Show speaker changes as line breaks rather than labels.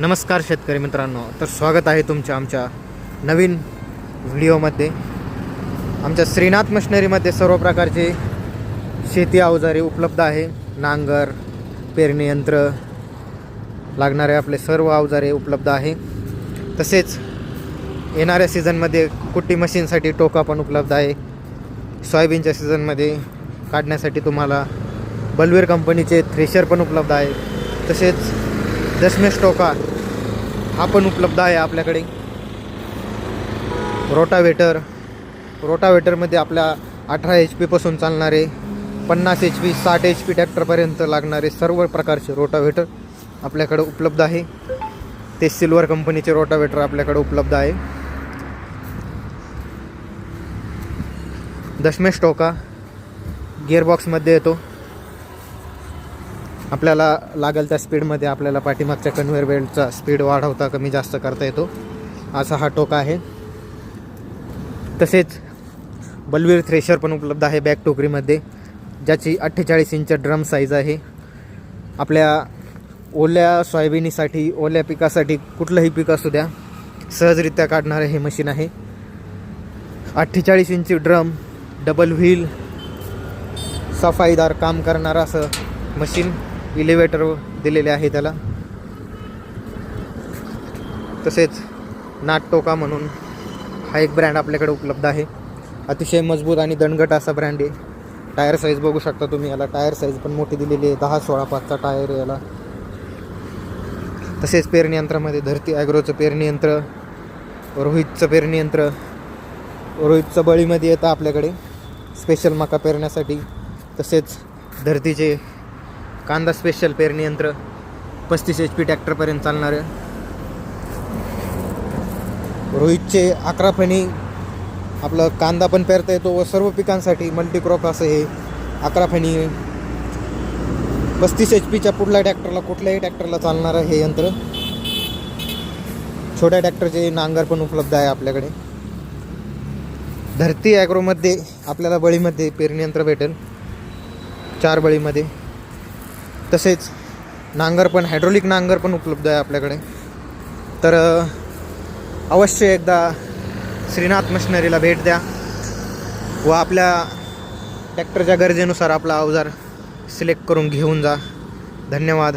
नमस्कार शेतकरी मित्रांनो तर स्वागत आहे तुमच्या आमच्या नवीन व्हिडिओमध्ये. आमच्या श्रीनाथ मशिनरीमध्ये सर्व प्रकारचे शेती अवजारे उपलब्ध आहे. नांगर पेरणी यंत्र लागणारे आपले सर्व अवजारे उपलब्ध आहे. तसेच येणाऱ्या सीझनमध्ये कुट्टी मशीनसाठी टोका पण उपलब्ध आहे. सोयाबीनच्या सीझनमध्ये काढण्यासाठी तुम्हाला बलवीर कंपनीचे थ्रेशर पण उपलब्ध आहे. तसेच दशमेश टोका हा पण उपलब्ध आहे आपल्याकडे. रोटावेटर. रोटावेटरमध्ये आपल्या अठरा एच पीपासून चालणारे पन्नास एच पी साठ एच पी ट्रॅक्टरपर्यंत लागणारे सर्व प्रकारचे रोटावेटर आपल्याकडे उपलब्ध आहे. ते सिल्वर कंपनीचे रोटावेटर आपल्याकडे उपलब्ध आहे. दशमेश टोका. गिअरबॉक्समध्ये येतो. आपल्याला लागेल त्या स्पीडमध्ये आपल्याला पाठीमागच्या कन्व्हेअर बेल्टचा स्पीड वाढवता कमी जास्त करता येतो. असा हा टोका आहे. तसेच बलवीर थ्रेशर पण उपलब्ध आहे बॅक टोकरीमध्ये ज्याची अठ्ठेचाळीस इंच ड्रम साईज आहे. आपल्या ओल्या सोयाबीनीसाठी ओल्या पिकासाठी कुठलंही पीक असू द्या सहजरित्या काढणारं हे मशीन आहे. अठ्ठेचाळीस इंची ड्रम डबल व्हील सफाईदार काम करणारं असं मशीन इलिव्हेटर दिलेले आहे त्याला. तसेच नाटटोका म्हणून हा एक ब्रँड आपल्याकडे उपलब्ध आहे. अतिशय मजबूत आणि दणगट असा ब्रँड आहे. टायर साईज बघू शकता तुम्ही याला. टायर साईज पण मोठी दिलेली आहे. दहा सोळा पाचचा टायर आहे याला. तसेच पेरणी यंत्रामध्ये धरती ॲग्रोचं पेरणी यंत्र रोहितचं पेरणी यंत्र रोहितचं बळीमध्ये येतं आपल्याकडे. स्पेशल मका पेरण्यासाठी. तसेच धरतीचे कांदा स्पेशल पेरणी यंत्र पस्तीस एच पी ट्रॅक्टरपर्यंत चालणारं रोहितचे अकरा फणी आपलं कांदा पण पेरता येतो व सर्व पिकांसाठी मल्टीक्रॉप असं हे अकरा फणी. पस्तीस एच पीच्या पुढल्या ट्रॅक्टरला कुठल्याही ट्रॅक्टरला चालणारं हे यंत्र. छोट्या ट्रॅक्टरचे नांगर पण उपलब्ध आहे आपल्याकडे. धरती ॲग्रोमध्ये आपल्याला बळीमध्ये पेरणी यंत्र भेटेल. चार बळीमध्ये. तसेच नांगर पण हायड्रोलिक नांगर पण उपलब्ध आहे आपल्याकडे. तर अवश्य एकदा श्रीनाथ मशिनरीला भेट द्या व आपल्या ट्रॅक्टरच्या गरजेनुसार आपला अवजार सिलेक्ट करून घेऊन जा. धन्यवाद.